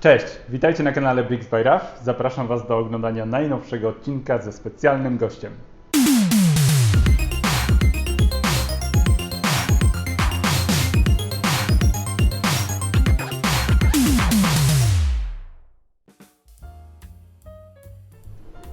Cześć, witajcie na kanale Bricks by Raf. Zapraszam Was do oglądania najnowszego odcinka ze specjalnym gościem.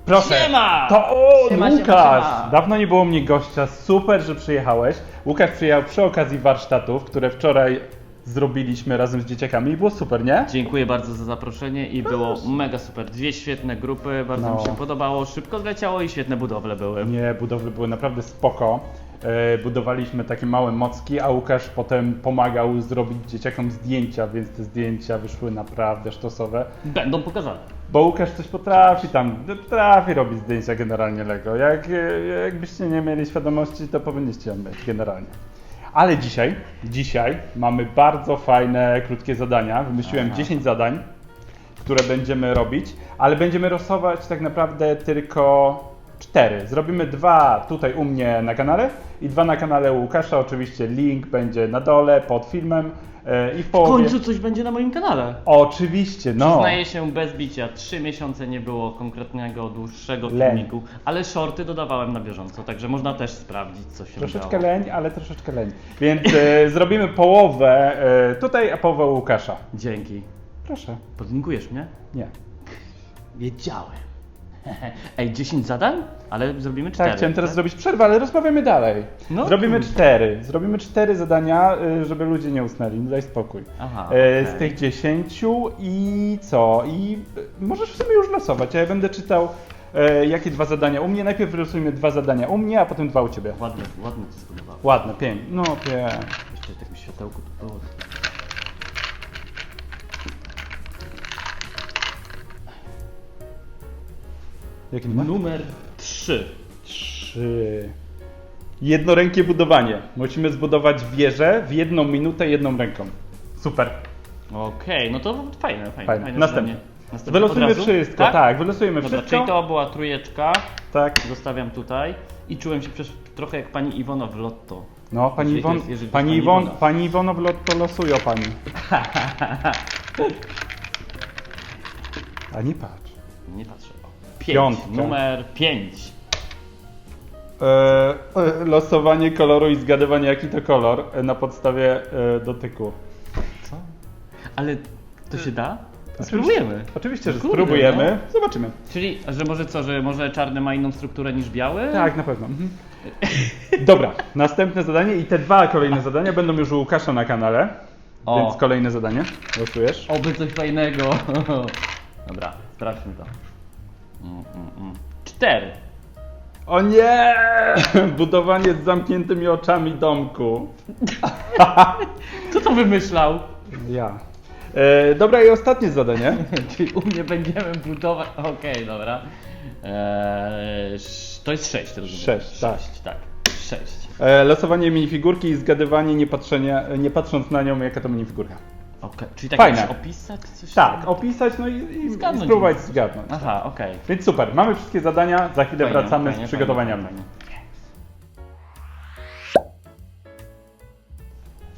Proszę. Siema! To Siema, siema, Łukasz! siema. Dawno nie było mnie gościa, super, że przyjechałeś. Łukasz przyjechał przy okazji warsztatów, które wczoraj zrobiliśmy razem z dzieciakami i było super, nie? Dziękuję bardzo za zaproszenie i było mega super. Dwie świetne grupy, bardzo No. mi się podobało, szybko zleciało i świetne budowle były. Nie, budowle były naprawdę spoko. E, budowaliśmy takie małe mocki, a Łukasz potem pomagał zrobić dzieciakom zdjęcia, więc te zdjęcia wyszły naprawdę sztosowe. Będą pokazane. Bo Łukasz coś potrafi tam, potrafi robić zdjęcia generalnie Lego. Jak, e, jakbyście nie mieli świadomości, to powinniście ją mieć generalnie. Ale dzisiaj, dzisiaj mamy bardzo fajne, krótkie zadania. Wymyśliłem Aha. 10 zadań, które będziemy robić, ale będziemy losować tak naprawdę tylko cztery. Zrobimy dwa tutaj u mnie na kanale i dwa na kanale u Łukasza. Oczywiście link będzie na dole pod filmem e, i w W połowie. końcu coś będzie na moim kanale. Oczywiście, no. Przyznaję się bez bicia, trzy miesiące nie było konkretnego, dłuższego Leń. filmiku, ale shorty dodawałem na bieżąco, także można też sprawdzić, co się Troszeczkę działo. leń, ale troszeczkę leń. Więc e, zrobimy połowę e, tutaj, a połowę u Łukasza. Dzięki. Proszę. Podlinkujesz mnie? Nie. Wiedziałem. Ej, 10 zadań? Ale zrobimy 4. Tak, chciałem teraz zrobić przerwę, ale rozmawiamy dalej. No. Zrobimy cztery. Zrobimy cztery zadania, e, żeby ludzie nie usnęli. Daj spokój. Aha, E, okej. Z tych dziesięciu i co? I e, możesz w sumie już losować, a ja będę czytał e, jakie dwa zadania u mnie. Najpierw wylosujmy dwa zadania u mnie, a potem dwa u ciebie. Ładnie, ładnie to zbudowało. Ładne, pięknie. No, pięknie. Jeszcze takie światełko tu było. Jaki numer? Numer 3. Trzy. Jednorękie budowanie. Musimy zbudować wieżę w jedną minutę jedną ręką. Super. Okej, no to fajne, fajne. Fajne. fajne zadanie. Następnie Wylosujemy razu? wszystko. Tak, wylosujemy Dobra, wszystko. czyli to była trójeczka. Tak. Zostawiam tutaj. I czułem się przecież trochę jak pani Iwona w lotto. No, pani Jeżeli to Iwon, jest- jeżeli to jest pani pani Iwon, Iwona. pani Iwono w lotto losuje pani. A nie patrz. Nie patrzę. O, Piątka. Pięć. Numer 5. E, e, losowanie koloru i zgadywanie jaki to kolor e, na podstawie e, dotyku. Co? Ale to się da? Spróbujemy. Oczywiście, że Kurde, spróbujemy. Zobaczymy. Czyli, że może co, że może czarny ma inną strukturę niż biały? Tak, na pewno. Mhm. Dobra, następne zadanie i te dwa kolejne zadania będą już u Łukasza na kanale. O. Więc kolejne zadanie. Losujesz. Oby coś fajnego. Dobra, sprawdźmy to. Cztery. O nie! Budowanie z zamkniętymi oczami domku. Kto to wymyślał? Ja. E, dobra i ostatnie zadanie. Czyli u mnie będziemy budować. Okej, dobra. Eee, sz- to jest sześć, rozumiem. Sześć, tak. Sześć, tak. Sześć. E, losowanie minifigurki i zgadywanie nie, patrzenia, nie patrząc na nią jaka to minifigurka. Okej, czyli tak Fajne. musisz opisać coś? Tak, opisać no i, i, i Zgadnąć. spróbować zgadnąć. Aha, okej. Więc super, mamy wszystkie zadania, za chwilę Fajnie, wracamy fajnie, z przygotowaniami. fajnie.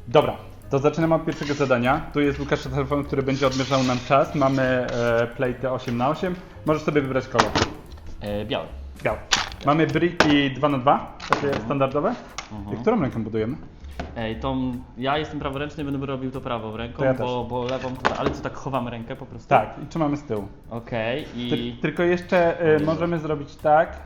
Dobra, to zaczynamy od pierwszego zadania. Tu jest Łukasza telefon, który będzie odmierzał nam czas. Mamy e, plejty 8 na 8 Możesz sobie wybrać kolor. E, biały. Biały. Mamy briki 2 na 2 takie standardowe. Mhm. Którą ręką budujemy? Ej, tą, ja jestem praworęczny, będę robił to prawą ręką, To ja bo, bo lewą to, ale co tak chowamy rękę po prostu? Tak, i trzymamy z tyłu. Okej, Ty, i tylko jeszcze Jezu. możemy zrobić tak.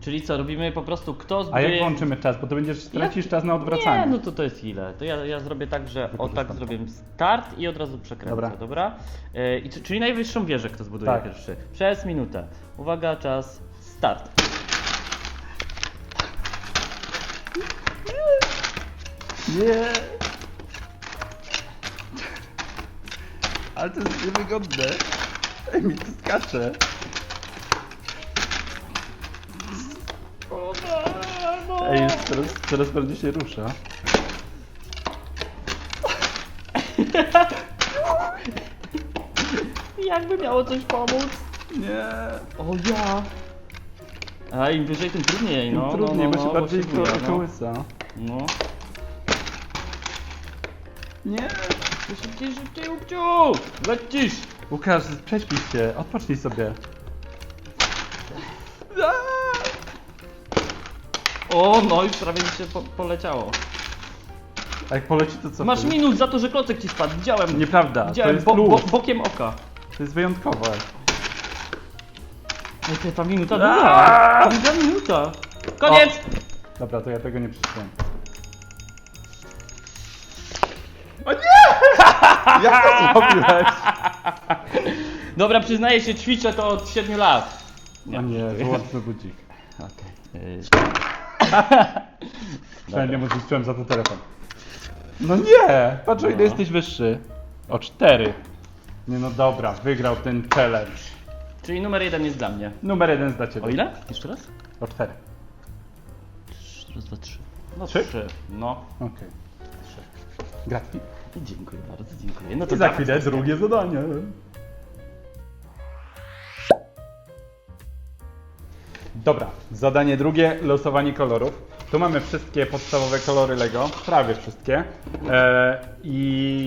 czyli co, robimy po prostu kto A jak włączymy czas? Bo to będziesz tracisz czas na Nie, odwracanie. no to to jest ile? To ja, ja zrobię tak, że o Wykorzystam tak to. zrobię start i od razu przekręcę, Dobra. dobra? E, i, czy- czyli najwyższą wieżę kto zbuduje Tak. pierwszy. Przez minutę. Uwaga, czas, start. Nie. Ale to jest niewygodne. Ej, mi to skacze. Ej, coraz, coraz bardziej się rusza. Jakby miało coś pomóc? Nie. O ja! A im wyżej, tym trudniej, no. Im trudniej, no, bo no, się no, bardziej ko- no. kołysa. No. Nie. Szybciej, szybciej, szybciej, Łupciu! Lecisz! Łukasz, prześpij się, odpocznij sobie. O, no już prawie mi się po, poleciało. A jak poleci, to co? Masz wtedy? minus za to, że klocek ci spadł. Widziałem. Nieprawda, to Widziałem jest bo, bo, bokiem oka. To jest wyjątkowe. Ej, ty, ta minuta długa. Długa minuta. Koniec! Dobra, to ja tego nie przeczytałem. O nie! Jak to zrobiłeś? Dobra, przyznaję się, ćwiczę to od 7 lat. O nie, wyłączmy budzik. Okej. Yy, Przynajmniej mu zniszczyłem za to telefon. No nie! Patrz o ile No. jesteś wyższy. O cztery. Nie no dobra, wygrał ten challenge. Czyli numer jeden jest dla mnie. Numer jeden jest dla ciebie. O ile? Jeszcze raz? O cztery. Raz, dwa, trzy. No Trzy? trzy. No. Okej. Gratki. Dziękuję bardzo, dziękuję. No to I za tak. chwilę drugie zadanie. Dobra, zadanie drugie, losowanie kolorów. Tu mamy wszystkie podstawowe kolory Lego, prawie wszystkie. E, I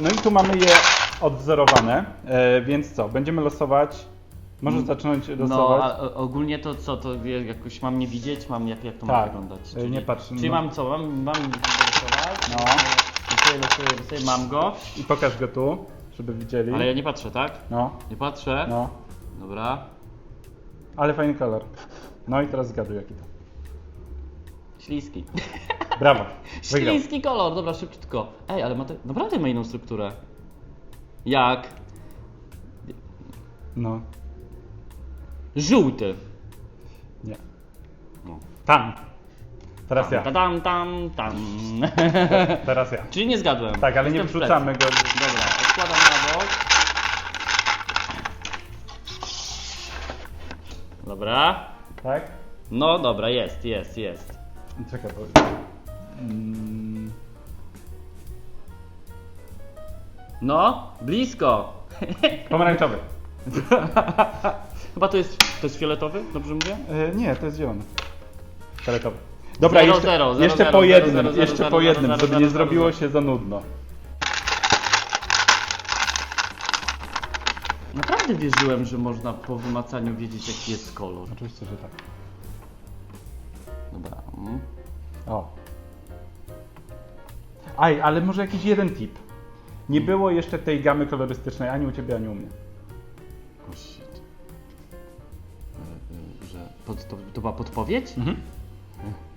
no i tu mamy je odwzorowane, e, więc co, będziemy losować. Możesz zacząć No, losować. a o- ogólnie to co, to wie- jakoś mam nie widzieć, mam jak, jak to ma Tak. wyglądać? Ej, nie patrz, Czyli no. mam co, mam, mam rysować? No. Losuję, losuję, losuję, mam go, I pokaż go tu, żeby widzieli. ale ja nie patrzę, tak? No, Nie patrzę. no, Dobra. ale fajny kolor. No i teraz zgaduj jaki to. Śliski. Brawo, wygrał. Śliski kolor, dobra, szybciutko. Ej, ale ma te, naprawdę ma inną strukturę. Jak? No, Żółty. nie. No. Tam. Teraz ja. Tam, tam, tam, tam. Teraz ja. Czyli nie zgadłem. Tak, ale nie Jestem w wrzucamy go. Dobra, odkładam na bok. Dobra. Tak? No dobra, jest, jest, jest. Czekaj, bo... Mm, No, blisko. pomarańczowy. Chyba to jest, to jest fioletowy, dobrze mówię? E, nie, to jest zielony. Fioletowy. Dobra, Zero, jeszcze, zero, zero, jeszcze zero, po zero, jednym, zero, zero, jeszcze zero, po zero, jednym, zero, żeby zero, nie zero, zrobiło zero. się za nudno. Naprawdę wierzyłem, że można po wymacaniu wiedzieć jaki jest kolor. Oczywiście, że tak. Dobra. mm. O. Aj, ale może jakiś jeden tip. Nie było jeszcze tej gamy kolorystycznej ani u ciebie, ani u mnie. Oh shit. E, e, Że pod, to, to była podpowiedź?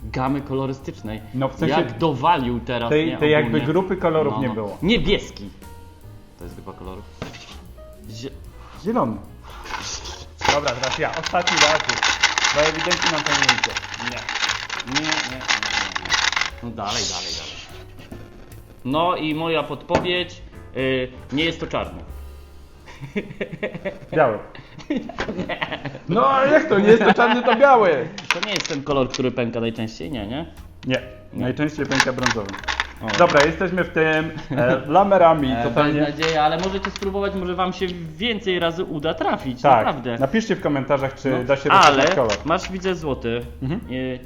Gamy kolorystycznej. No, w sensie- Jak dowalił teraz, Tej- nie? tej jakby ogólnie. grupy kolorów nie było. Niebieski. To jest grupa kolorów. Zie... Zielony. Dobra, teraz ja. Ostatni raz już. Bo ewidentnie nam to nie idzie. Nie. Nie, nie, nie, nie. No dalej, dalej, dalej. No i moja podpowiedź. y, nie jest to czarne. Biały. No a jak to? Nie jest to czarny, to biały. To nie jest ten kolor, który pęka najczęściej, nie, nie? Nie, najczęściej pęka brązowy. O. Dobra, jesteśmy w tym e, lamerami, E, totalnie. Bez ale możecie spróbować, może wam się więcej razy uda trafić, Tak, naprawdę. napiszcie w komentarzach, czy No, da się ale rozpoznać kolor. masz widzę złoty. Mhm. Y,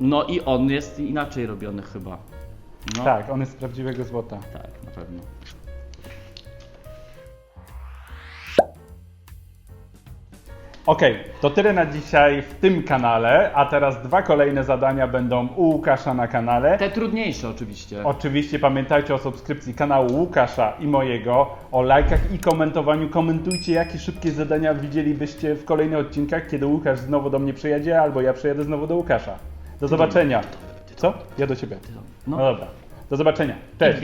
no i on jest inaczej robiony chyba. No, Tak, on jest z prawdziwego złota. Tak, na pewno. Okej, to tyle na dzisiaj w tym kanale, a teraz dwa kolejne zadania będą u Łukasza na kanale. Te trudniejsze oczywiście. Oczywiście pamiętajcie o subskrypcji kanału Łukasza i mojego, o lajkach i komentowaniu. Komentujcie, jakie szybkie zadania widzielibyście w kolejnych odcinkach, kiedy Łukasz znowu do mnie przyjedzie, albo ja przyjadę znowu do Łukasza. Do zobaczenia. Co? Ja do ciebie. No No, dobra. Do zobaczenia. Cześć.